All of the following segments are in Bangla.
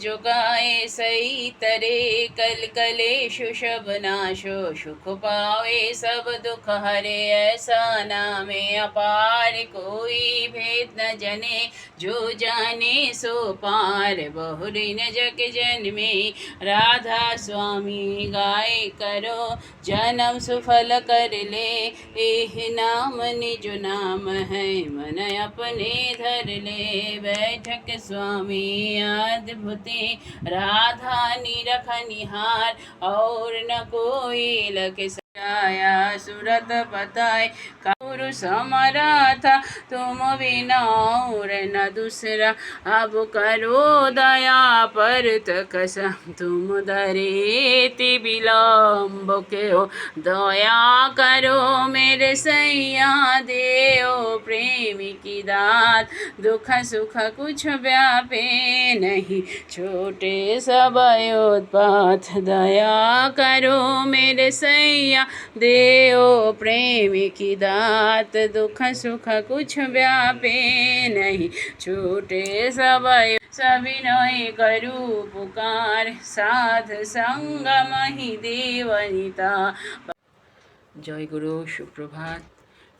就跟 तरे कल कलेशु शब नाशो, सुख पावे सब दुख हरे, ऐसा नामे अपार कोई भेद न जने, जो जाने सो पार। बहुरिन जग जन्मे, राधा स्वामी गाय करो, जन्म सुफल कर ले। एह नाम निज नाम है, मन अपने धर ले। बैठक स्वामी अद्भुते, राधा निरख निहार और न कोई लग छाया सूरत बताए। कौर समरा था तुम बिना न दूसरा। अब करो दया पर तसम तुम दरे बिलम्ब के हो। दया करो मेरे सैया दे प्रेमी की दात। दुख सुख कुछ व्यापे नहीं, छोटे सब उत्पात दया करो मेरे सैया देओ प्रेमी की दात दुख सुख कुछ व्यापे नहीं छोटे सब सविनय करु पुकार साध संगम ही देवनिता জয় গুরু সুপ্রভাত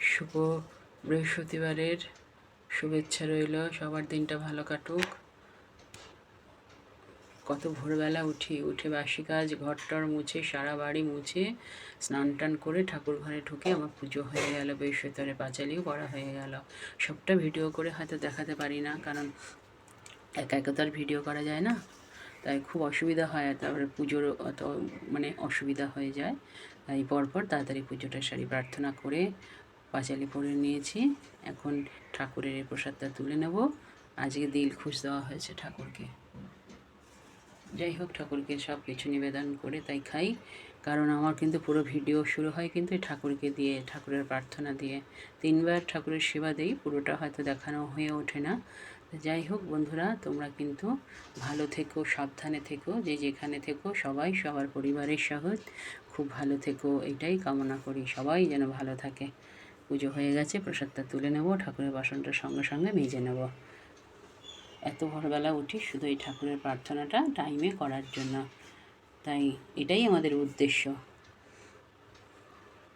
শুভ বৃহস্পতিবারের শুভেচ্ছা রইল সবার দিনটা ভালো কাটুক কত ভোরবেলা উঠি, উঠে বাসি কাজ, ঘরটর মুছে, সারা বাড়ি মুছে, স্নান টান করে ঠাকুর ঘরে ঢুকে আমার পুজো হয়ে গেল বৃহস্পতিবারে পাঁচালিও করা হয়ে গেল। সবটা ভিডিও করে হয়তো দেখাতে পারি না, কারণ একা একা তো আর ভিডিও করা যায় না। তাই খুব অসুবিধা হয়, তারপরে পুজোর অত মানে অসুবিধা হয়ে যায়। তাই পরপর তাড়াতাড়ি পুজোটা সারি, প্রার্থনা করে পাঁচালি পরে নিয়েছি। এখন ঠাকুরের প্রসাদটা তুলে নেব। আজকে দিল খুশ দেওয়া হয়েছে ঠাকুরকে। যাই হোক, ঠাকুরকে সব কিছু নিবেদন করে তাই খাই। কারণ আমার কিন্তু পুরো ভিডিও শুরু হয় কিন্তু ঠাকুরকে দিয়ে, ঠাকুরের প্রার্থনা দিয়ে। তিনবার ঠাকুরের সেবা দিই, পুরোটা হয়তো দেখানো হয়ে ওঠে না। যাই হোক বন্ধুরা, তোমরা কিন্তু ভালো থেকো, সাবধানে থেকো, যে যেখানে থেকো, সবাই সবার পরিবারের সহজ। খুব ভালো থেকো, এটাই কামনা করি, সবাই যেন ভালো থাকে। পুজো হয়ে গেছে, প্রসাদটা তুলে নেব, ঠাকুরের বাসনটা সঙ্গে সঙ্গে মেজে নেব। এত ভোরবেলা উঠি শুধু এই ঠাকুরের প্রার্থনাটা টাইমে করার জন্য। তাই এটাই আমাদের উদ্দেশ্য।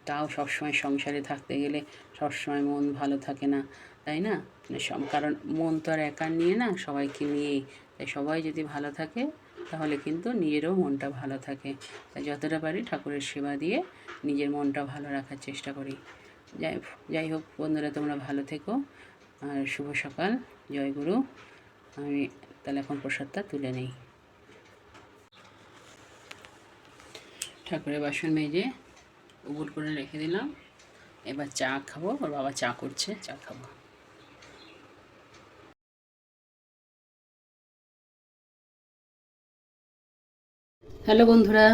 তাও সবসময় সংসারে থাকতে গেলে সবসময় মন ভালো থাকে না, তাই না? সব- কারণ মন তো আর একার নিয়ে না, সবাইকে নিয়েই। তাই সবাই যদি ভালো থাকে, তাহলে কিন্তু নিজেরও মনটা ভালো থাকে। তাই যতটা পারি ঠাকুরের সেবা দিয়ে নিজের মনটা ভালো রাখার চেষ্টা করি। যাই যাই হোক বন্ধুরা, তোমরা ভালো থেকো। আর শুভ সকাল। জয় গুরু। আমি তাহলে এখন প্রসাদটা তুলে নেই। ঠাকুরের বাসন মেজে উগুল করে রেখে দিলাম। এবার চা খাব, ওর বাবা চা করছে, চা খাব। হ্যালো বন্ধুরা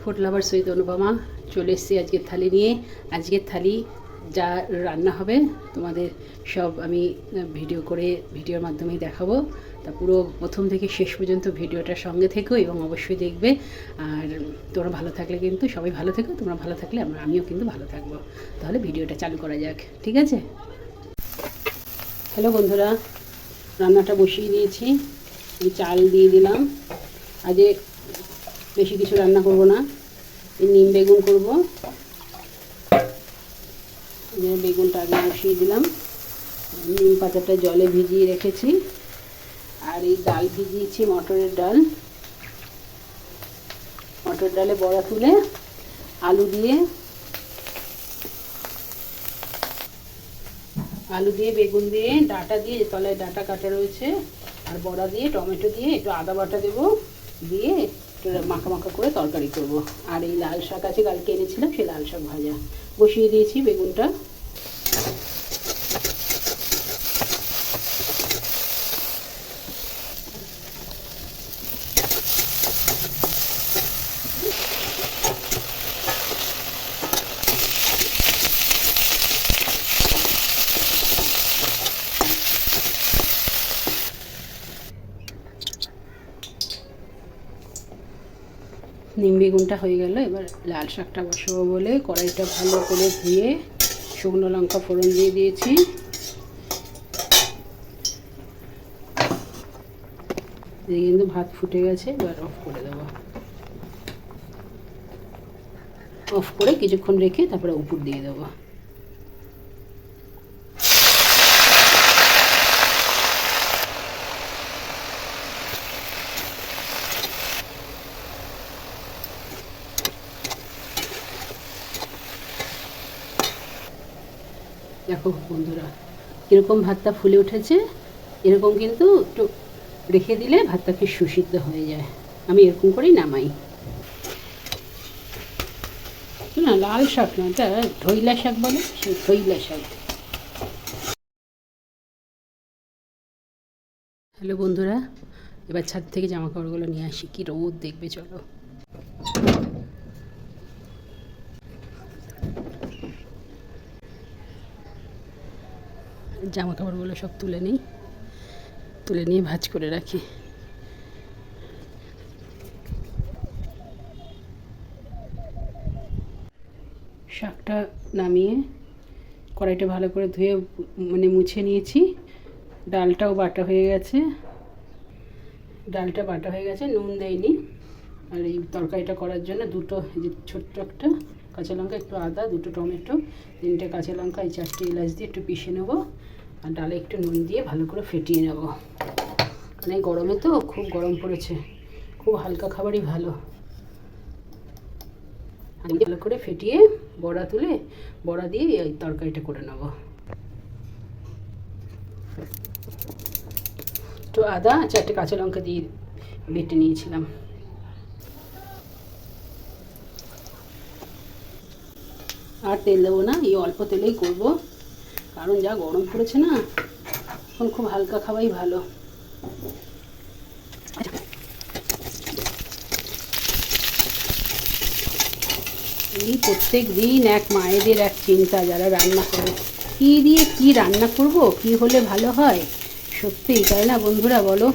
ফুড লাভার সহিত অনুপমা চলে এসেছি আজকের থালি নিয়ে। আজকের থালি যা রান্না হবে, তোমাদের সব আমি ভিডিও করে, ভিডিওর মাধ্যমেই দেখাবো। তা পুরো প্রথম থেকে শেষ পর্যন্ত ভিডিওটার সঙ্গে থেকো এবং অবশ্যই দেখবে। আর তোমরা ভালো থাকলে কিন্তু সবাই ভালো থেকো, তোমরা ভালো থাকলে আমরা, আমিও কিন্তু ভালো থাকব। তাহলে ভিডিওটা চালু করা যাক, ঠিক আছে? হ্যালো বন্ধুরা, রান্নাটা বসিয়ে দিয়েছি। আমি চাল দিয়ে দিলাম। আজকে বেশি কিছু রান্না করব না নিম বেগুন করব। যে বেগুনটা আগে বসিয়ে দিলাম। নিম পাতাটা জলে ভিজিয়ে রেখেছি। আর এই ডাল ভিজিয়েছি, মটরের ডাল। মটর ডালে বড়া তুলে আলু দিয়ে আলু দিয়ে, বেগুন দিয়ে, ডাটা দিয়ে তলায় ডাটা কাটা রয়েছে। আর বড়া দিয়ে, টমেটো দিয়ে একটু আদা বাটা দেবো। দিয়ে একটু মাখা মাখা করে তরকারি করব। আর এই লাল শাক আছে, কালকে এনেছিলাম সেই লাল শাক ভাজা। বসিয়ে দিয়েছি বেগুনটা। নিম বেগুনটা হয়ে গেল, এবার লাল শাকটা বসাবো বলে কড়াইটা ভালো করে ধুয়ে শুকনো লঙ্কা ফোড়ন দিয়ে দিয়েছি। কিন্তু ভাত ফুটে গেছে, এবার অফ করে দেবো। অফ করে কিছুক্ষণ রেখে তারপরে উপর দিয়ে দেবো। দেখো বন্ধুরা, কীরকম ভাতটা ফুলে উঠেছে, এরকম কিন্তু একটু রেখে দিলে ভাতটা কি সুসিদ্ধ হয়ে যায়। আমি এরকম করেই নামাই। না, লাল শাক না, এটা ধইলা শাক বলে, সেই ধইলা শাক। হ্যালো বন্ধুরা, এবার ছাদ থেকে জামা কাপড়গুলো নিয়ে আসি, কি রোদ দেখবে, চলো। জামা কাপড়গুলো সব তুলে নিই, তুলে নিয়ে ভাজ করে রাখি। শাকটা নামিয়ে কড়াইটা ভালো করে ধুয়ে মানে মুছে নিয়েছি। ডালটাও বাটা হয়ে গেছে। ডালটা বাটা হয়ে গেছে, নুন দেয়নি আর এই তরকারিটা করার জন্য দুটো যে ছোট্ট একটা কাঁচা লঙ্কা, একটু আদা, দুটো টমেটো, তিনটে কাঁচা লঙ্কা, এই চারটে এলাচ দিয়ে একটু পিষে নেব। আর ডালে একটু নুন দিয়ে ভালো করে ফেটিয়ে নেব। কারণ এই গরমে তো খুব গরম পড়েছে, খুব হালকা খাবারই ভালো। ভালো করে ফেটিয়ে বড়া তুলে, বড়া দিয়ে এই তরকারিটা করে নেব। একটু আদা, চারটে কাঁচা লঙ্কা দিয়ে বেটে নিয়েছিলাম। আর তেল দেবো না, এই অল্প তেলেই করব। কারণ যা গরম পড়েছে না, এখন খুব হালকা খাওয়াই ভালো। এই প্রত্যেক দিন এক মায়েদের এক চিন্তা, যারা রান্না করে। কী দিয়ে কি রান্না করব, কি হলে ভালো হয়? সত্যি তাই না বন্ধুরা, বলো?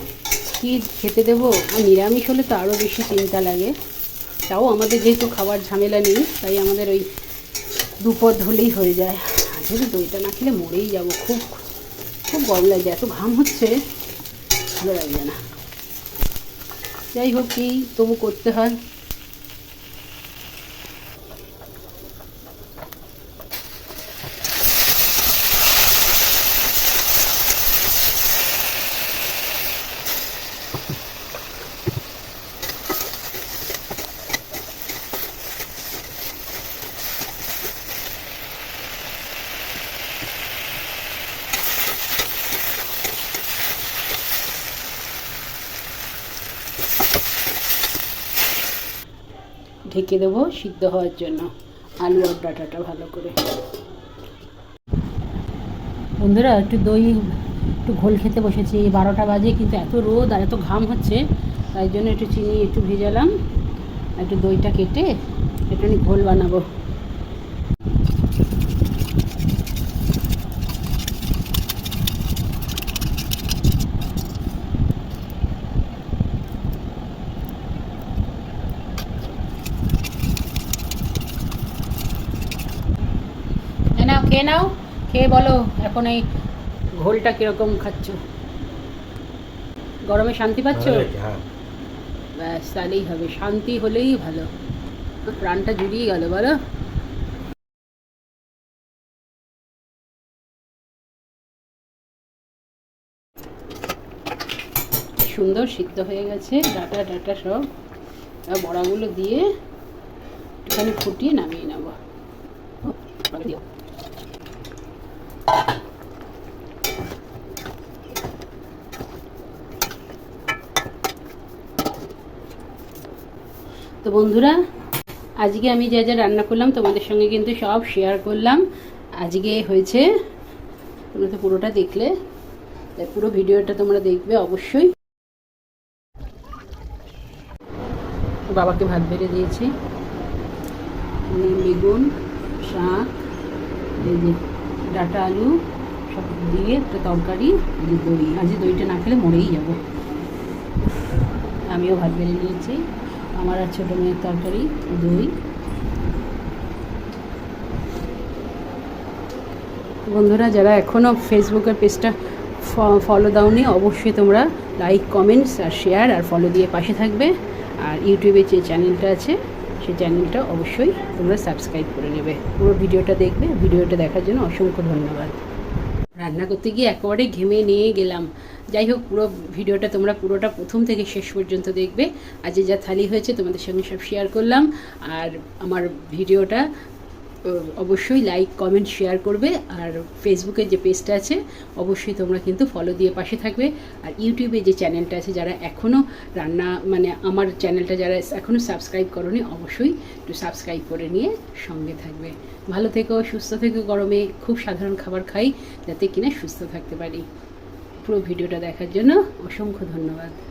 কি খেতে দেবো? আর নিরামিষ হলে তো আরও বেশি চিন্তা লাগে। তাও আমাদের যেহেতু খাবার ঝামেলা নেই, তাই আমাদের ওই দুপদ হলেই হয়ে যায়। যদি দইটা না খেলে মরেই যাব। খুব খুব গরম লাগছে, এত ঘাম হচ্ছে। ভালো লাগছে না। যাই হোক কি তবু করতে হয়। ঢেকে দেবো সিদ্ধ হওয়ার জন্য। আলু আর ডাটাটা ভালো করে। বন্ধুরা, একটু দই, একটু ঘোল খেতে বসেছি। বারোটা বাজে, কিন্তু এত রোদ আর এত ঘাম হচ্ছে, তাই জন্য একটু চিনি একটু ভেজালাম। একটু দইটা কেটে একটু ঘোল বানাবো এ নাও খেয়ে নাও খেয়ে বলো এখন এই ঘোলটা কীরকম খাচ্ছ? গরমে শান্তি পাচ্ছ? হ্যাঁ। ব্যাস তাহলেই হবে শান্তি হলেই ভালো। প্রাণটা জুড়িয়ে গেল বলো। সুন্দর সিদ্ধ হয়ে গেছে ডাটা ডাটা সব। বড়াগুলো দিয়ে একটুখানি ফুটিয়ে নামিয়ে নেব দিও তো বন্ধুরা, আজকে আমি যা যা রান্না করলাম তোমাদের সঙ্গে কিন্তু সব শেয়ার করলাম। আজকে হয়েছে, তোমরা তো পুরোটা দেখলে পুরো ভিডিওটা তোমরা দেখবে অবশ্যই। বাবাকে ভাত বেড়ে দিয়েছি। বেগুন, শাক ডাটা আলু, সব দিয়ে একটা তরকারি দই। আজ দইটা না খেলে মরেই যাব। আমিও ভাত বেড়ে নিয়েছি আমার আর ছোটো মেয়ের তরকারি, দই। বন্ধুরা, যারা এখনও ফেসবুকের পেজটা ফলো দাওনি, অবশ্যই তোমরা লাইক কমেন্টস আর শেয়ার আর ফলো দিয়ে পাশে থাকবে। আর ইউটিউবে যে চ্যানেলটা আছে, সেই চ্যানেলটা অবশ্যই তোমরা সাবস্ক্রাইব করে নেবে। পুরো ভিডিওটা দেখবে, ভিডিওটা দেখার জন্য অসংখ্য ধন্যবাদ। রান্না করতে গিয়ে একেবারে ঘেমে নিয়ে গেলাম। যাই হোক, পুরো ভিডিওটা তোমরা পুরোটা প্রথম থেকে শেষ পর্যন্ত দেখবে। আজ যা থালি হয়েছে তোমাদের সঙ্গে সব শেয়ার করলাম। আর আমার ভিডিওটা অবশ্যই লাইক কমেন্ট শেয়ার করবে। আর ফেসবুকে যে পেজটা আছে, অবশ্যই তোমরা কিন্তু ফলো দিয়ে পাশে থাকবে। আর ইউটিউবে যে চ্যানেলটা আছে, যারা এখনও রান্না মানে আমার চ্যানেলটা যারা এখনও সাবস্ক্রাইব করনি, অবশ্যই একটু সাবস্ক্রাইব করে নিয়ে সঙ্গে থাকবে। ভালো থেকো, সুস্থ থেকো গরমে। খুব সাধারণ খাবার খাই, যাতে কিনা সুস্থ থাকতে পারি। পুরো ভিডিওটা দেখার জন্য অসংখ্য ধন্যবাদ।